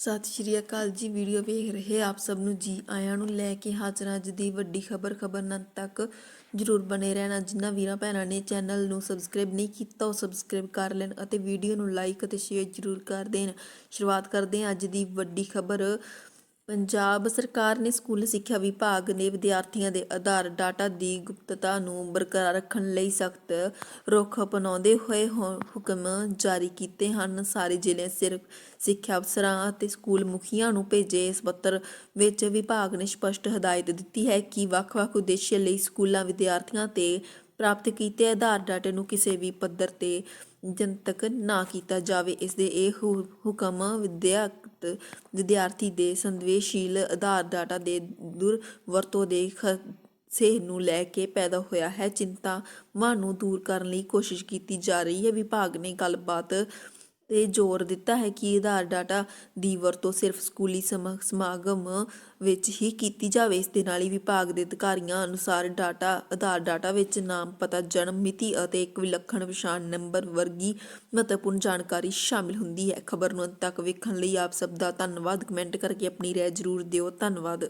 ਸਤਿ ਸ਼੍ਰੀ ਅਕਾਲ ਜੀ, ਵੀਡੀਓ ਵੇਖ ਰਹੇ ਆਪ ਸਭ ਨੂੰ ਜੀ ਆਇਆਂ ਨੂੰ ਲੈ ਕੇ ਹਾਜ਼ਰ ਅੱਜ ਦੀ ਵੱਡੀ ਖਬਰ ਖਬਰ ਨਾਲ ਤੱਕ ਜਰੂਰ ਬਨੇ ਰਹਿਣਾ। ਜਿਨ੍ਹਾਂ ਵੀਰਾਂ ਭੈਣਾਂ ਨੇ ਚੈਨਲ ਨੂੰ ਸਬਸਕ੍ਰਾਈਬ ਨਹੀਂ ਕੀਤਾ, ਉਹ ਸਬਸਕ੍ਰਾਈਬ ਕਰ ਲੈਣ ਅਤੇ ਵੀਡੀਓ ਨੂੰ ਲਾਈਕ ਅਤੇ ਸ਼ੇਅਰ ਜਰੂਰ ਕਰ ਦੇਣ। ਸ਼ੁਰੂਆਤ ਕਰਦੇ ਹਾਂ ਅੱਜ ਦੀ ਵੱਡੀ ਖਬਰ। ਪੰਜਾਬ ਸਰਕਾਰ ਨੇ ਸਕੂਲ ਸਿੱਖਿਆ ਵਿਭਾਗ ਨੇ ਵਿਦਿਆਰਥੀਆਂ ਦੇ ਆਧਾਰ ਡਾਟਾ ਦੀ ਗੁਪਤਤਾ ਨੂੰ ਬਰਕਰਾਰ ਰੱਖਣ ਲਈ ਸਖਤ ਰੁਖ ਅਪਣਾਉਂਦੇ ਹੋਏ ਹੁ- ਹੁਕਮ ਜਾਰੀ ਕੀਤੇ ਹਨ। ਸਾਰੇ ਜ਼ਿਲ੍ਹੇ ਸਿਰਫ ਸਿੱਖਿਆ ਅਫਸਰਾਂ ਅਤੇ ਸਕੂਲ ਮੁਖੀਆਂ ਨੂੰ ਭੇਜੇ ਇਸ ਪੱਤਰ ਵਿੱਚ ਵਿਭਾਗ ਨੇ ਸਪਸ਼ਟ ਹਦਾਇਤ ਦਿੱਤੀ ਹੈ ਕਿ ਵੱਖ-ਵੱਖ ਉਦੇਸ਼ਾਂ ਲਈ ਸਕੂਲਾਂ ਵਿਦਿਆਰਥੀਆਂ ਤੇ ਪ੍ਰਾਪਤ ਕੀਤੇ ਆਧਾਰ ਡਾਟੇ ਨੂੰ ਕਿਸੇ ਵੀ ਪੱਧਰ ਤੇ ਜਨਤਕ ਨਾ ਕੀਤਾ ਜਾਵੇ। ਇਸ ਦੇ ਇਹ ਹੁਕਮ ਵਿਦਿਅਕ ਵਿਦਿਆਰਥੀ ਦੇ ਸੰਵੇਦਨਸ਼ੀਲ ਆਧਾਰ ਡਾਟਾ ਦੇ ਦੁਰਵਰਤੋਂ ਦੇ ਖਦਸ਼ੇ ਨੂੰ ਲੈ ਕੇ ਪੈਦਾ ਹੋਇਆ ਹੈ। ਚਿੰਤਾਵਾਂ ਨੂੰ ਦੂਰ ਕਰਨ ਲਈ ਕੋਸ਼ਿਸ਼ ਕੀਤੀ ਜਾ ਰਹੀ ਹੈ। ਵਿਭਾਗ ਨੇ ਗੱਲਬਾਤ ਤੇ ਜ਼ੋਰ ਦਿੱਤਾ ਹੈ ਕਿ ਆਧਾਰ ਡਾਟਾ ਦੀ ਵਰਤੋਂ ਸਿਰਫ ਸਕੂਲੀ ਸਮਾ- ਸਮਾਗਮ ਵਿੱਚ ਹੀ ਕੀਤੀ ਜਾਵੇ। ਇਸ ਦੇ ਨਾਲ ਹੀ ਵਿਭਾਗ ਦੇ ਅਧਿਕਾਰੀਆਂ ਅਨੁਸਾਰ ਡਾਟਾ, ਆਧਾਰ ਡਾਟਾ ਵਿੱਚ ਨਾਮ, ਪਤਾ, ਜਨਮ ਮਿਤੀ ਅਤੇ ਇੱਕ ਵਿਲੱਖਣ ਪਛਾਣ ਨੰਬਰ ਵਰਗੀ ਮਹੱਤਵਪੂਰਨ ਜਾਣਕਾਰੀ ਸ਼ਾਮਿਲ ਹੁੰਦੀ ਹੈ। ਖਬਰ ਨੂੰ ਅੰਤ ਤੱਕ ਵੇਖਣ ਲਈ ਆਪ ਸਭ ਦਾ ਧੰਨਵਾਦ। ਕਮੈਂਟ ਕਰਕੇ ਆਪਣੀ ਰਾਏ ਜ਼ਰੂਰ ਦਿਓ। ਧੰਨਵਾਦ।